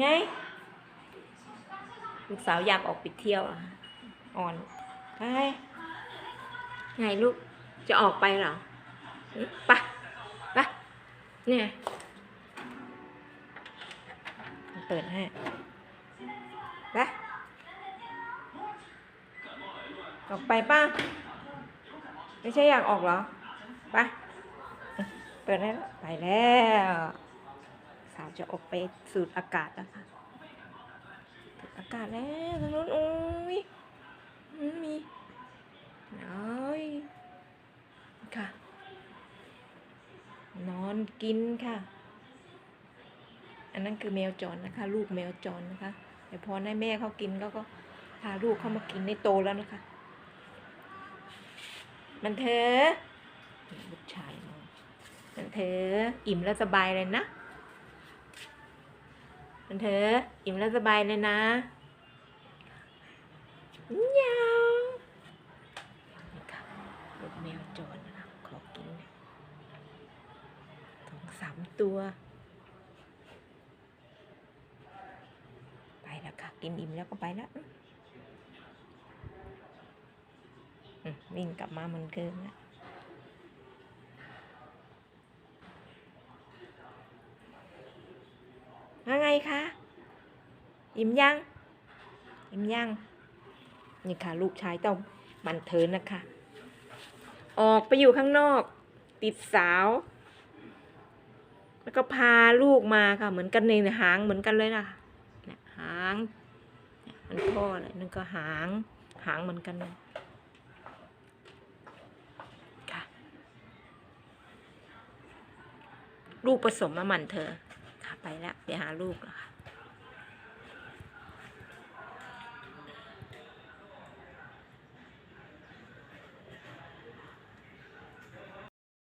ไง ลูกสาวอยากออกไปเที่ยวอะอ่อนไปไงลูก จะออกไปเหรอไปไปเนี่ย เปิดให้ไปออกไปป้าไม่ใช่อยากออกเหรอ ไป เปิดได้แล้วไปแล้ว สาวจะออกไปสูดอากาศแล้วค่ะสูดอากาศแล้วทางนู้นโอ้ยมีน้อยค่ะ นอนกินค่ะ อันนั้นคือแมวจรนะคะ ลูกแมวจรนะคะแต่พอให้แม่เขากินก็ก็พาลูกเข้ามากินในโตแล้วนะคะ มันเธอลูกชายมันเธออิ่มแล้วสบายเลยนะ มันเธอะอิ่มแล้วสบายเลยนะยาวนี่ค่ะลูกแมวจรนะคะขอกินสองสามตัว ไปแล้วค่ะ กินอิ่มแล้วก็ไปแล้ววิ่งกลับมาเหมือนเดิมนะว่าไงคะอิ่มยังอิ่มยังนี่ค่ะ ลูกชายต้องบันเทิงนะคะ ออกไปอยู่ข้างนอก ติดสาว แล้วก็พาลูกมาค่ะ เหมือนกันในหางเหมือนกันเลยนะคะเนี่ยหางมันพ่อเลยนั่นก็หางหางเหมือนกันเลยค่ะลูกผสมมาหมันเธอ ไปแล้วเดี๋ยวหาลูกแล้วค่ะ